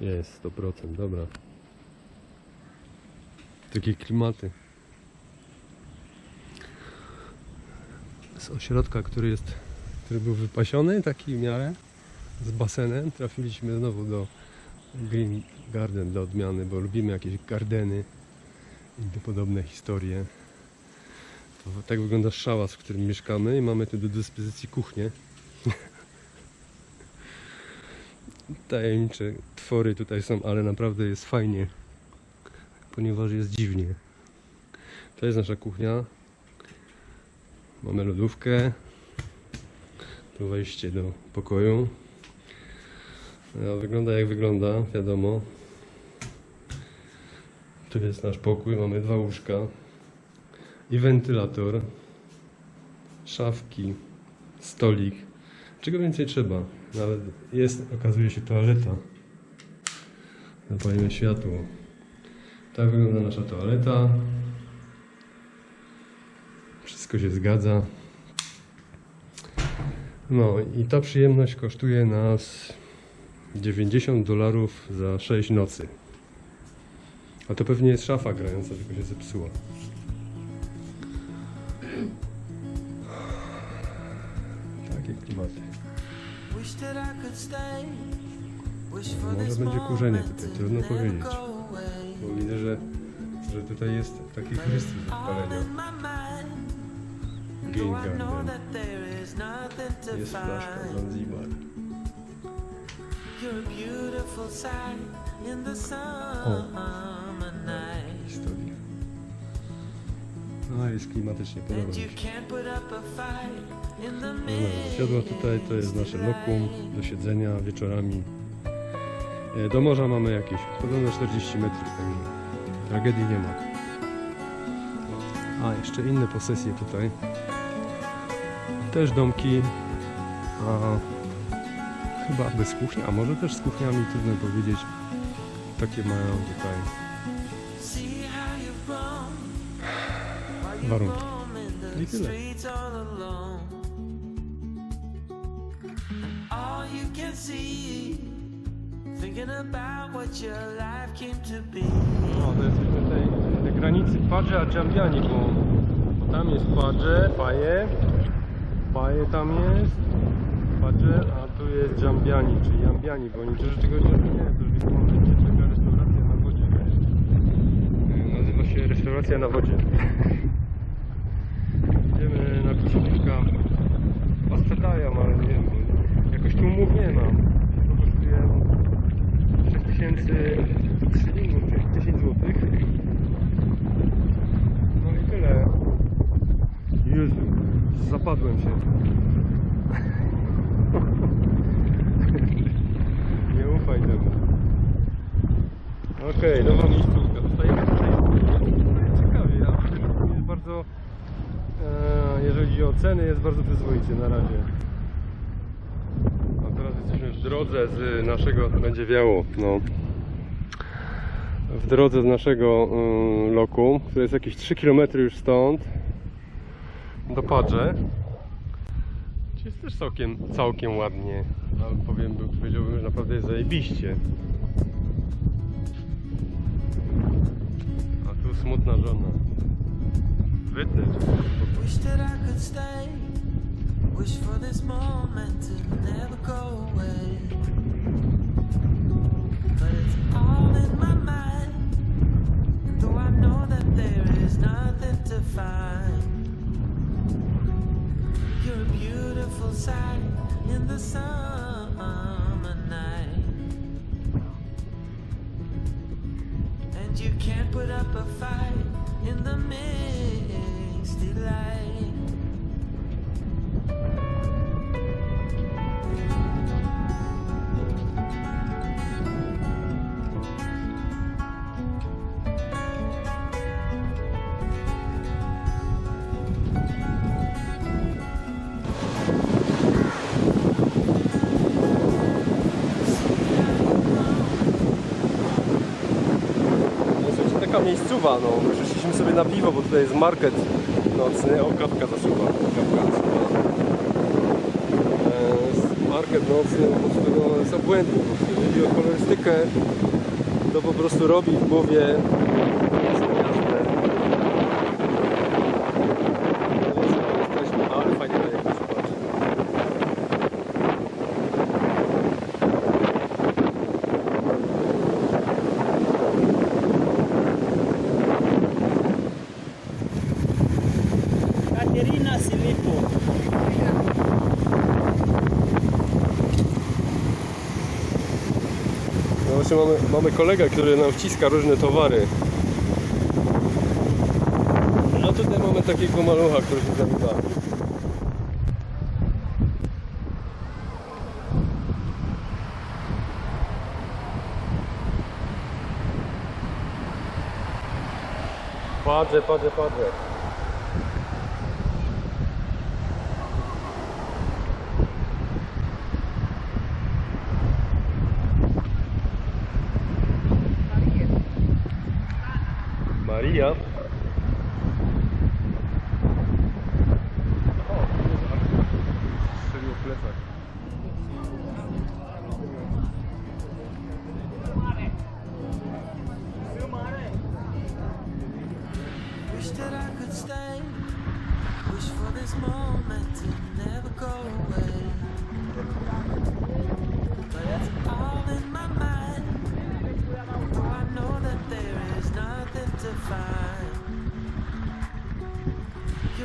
Jest 100%, dobra. Takie klimaty. Z ośrodka, który jest, który był wypasiony, taki w miarę, z basenem, trafiliśmy znowu do Green Garden dla odmiany, bo lubimy jakieś gardeny i podobne historie. To tak wygląda szałas, w którym mieszkamy i mamy tu do dyspozycji kuchnię. Tajemnicze twory tutaj są, ale naprawdę jest fajnie, ponieważ jest dziwnie. To jest nasza kuchnia. Mamy lodówkę. Tu wejście do pokoju. Wygląda jak wygląda, wiadomo. Tu jest nasz pokój, mamy dwa łóżka i wentylator, szafki, stolik. Czego więcej trzeba? Nawet jest, okazuje się, toaleta. Zapalimy światło. Tak wygląda nasza toaleta. Wszystko się zgadza. No i ta przyjemność kosztuje nas 90 dolarów za 6 nocy. A to pewnie jest szafa grająca, tylko się zepsuła. Może this będzie kurzenie tutaj, trudno powiedzieć. Bo widzę, że, że tutaj jest taki Chrystus do All palenia. in my mind. Game Garden. Jest flaszka. Zanzibar. You're No jest klimatycznie, podoba mi się. No, siodło tutaj to jest nasze lokum do siedzenia wieczorami. E, Do morza mamy jakieś podobno 40 metrów, także tragedii nie ma. A, jeszcze inne posesje tutaj. Też domki, a chyba bez kuchni, a może też z kuchniami, trudno powiedzieć. Takie mają tutaj came to be. No, to jesteśmy tutaj na granicy Padże a Dżambiani, bo, bo tam jest Padże, Paje, Paje tam jest, Padże, a tu jest Dżambiani, czyli Jambiani, bo niektórzy tego nie rozumieją, to już w tym momencie taka restauracja na wodzie. Nazywa się restauracja na wodzie. Chyba sprzedają, ale nie wiem, bo jakoś tu umów nie mam. To kosztuje 6000 szylingów, czyli 10 zł. No i tyle. Jezu, zapadłem się. Nie ufaj temu. Okej, nowa miejscówka. Dostajemy tutaj ciekawie, a jest bardzo, e, jeżeli chodzi o ceny, jest bardzo przyzwoicie na razie. A teraz jesteśmy w drodze z naszego, będzie wiało, no. W drodze z naszego y, loku, które jest jakieś 3 km już stąd, do Padże. Jest też całkiem, całkiem ładnie, ale powiem, powiedziałbym, że naprawdę jest zajebiście. A tu smutna żona. Cię. Wish that I could stay. Wish for this moment to never go away. But it's all in my mind. Though I know that there is nothing to find. You're a beautiful sight in the summer you can't put up a fight in the misty light. Miejscowa, no. Przyszliśmy sobie na piwo, bo tutaj jest market nocny. O, kapka zasuwa. Kapka zasuwa. E, market nocny, prostu no, jest obłędny. Jeżeli kolorystykę, to po prostu robi w głowie jest jasne. No nie wiem, co jesteśmy, ale fajnie daje jak to zobaczyć. Katerina Silipo. No właśnie mamy, mamy kolegę, który nam wciska różne towary. A tutaj mamy takiego malucha, który się z nami bawi. Patrzę, patrzę, patrzę. Maria.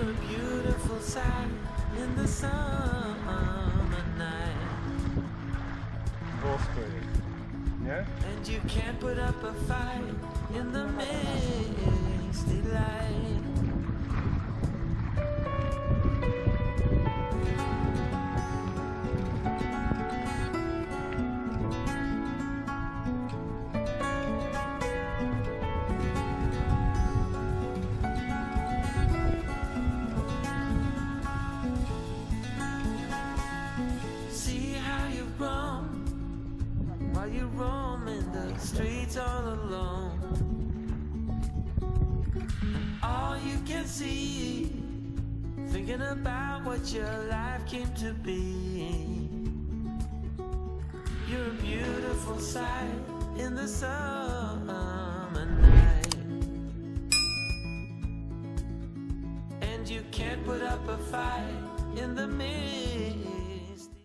A beautiful sight in the summer night. Nie? And you can't put up a fight in the misty light. You roam in the streets all alone. All you can see, thinking about what your life came to be. You're a beautiful sight in the summer night. And you can't put up a fight in the midnight